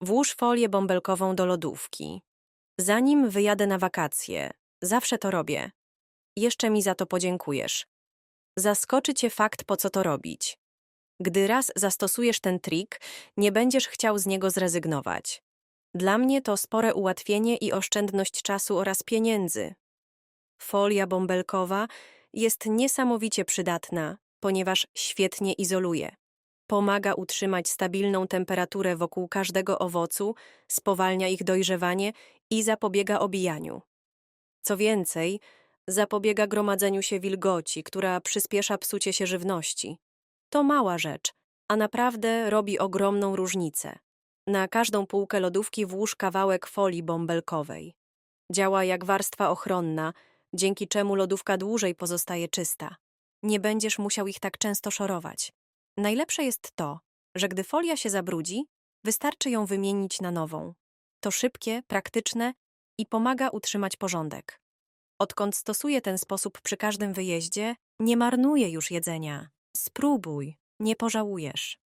Włóż folię bąbelkową do lodówki. Zanim wyjadę na wakacje, zawsze to robię. Jeszcze mi za to podziękujesz. Zaskoczy cię fakt, po co to robić. Gdy raz zastosujesz ten trik, nie będziesz chciał z niego zrezygnować. Dla mnie to spore ułatwienie i oszczędność czasu oraz pieniędzy. Folia bąbelkowa jest niesamowicie przydatna, ponieważ świetnie izoluje. Pomaga utrzymać stabilną temperaturę wokół każdego owocu, spowalnia ich dojrzewanie i zapobiega obijaniu. Co więcej, zapobiega gromadzeniu się wilgoci, która przyspiesza psucie się żywności. To mała rzecz, a naprawdę robi ogromną różnicę. Na każdą półkę lodówki włóż kawałek folii bąbelkowej. Działa jak warstwa ochronna, dzięki czemu lodówka dłużej pozostaje czysta. Nie będziesz musiał ich tak często szorować. Najlepsze jest to, że gdy folia się zabrudzi, wystarczy ją wymienić na nową. To szybkie, praktyczne i pomaga utrzymać porządek. Odkąd stosuję ten sposób przy każdym wyjeździe, nie marnuję już jedzenia. Spróbuj, nie pożałujesz.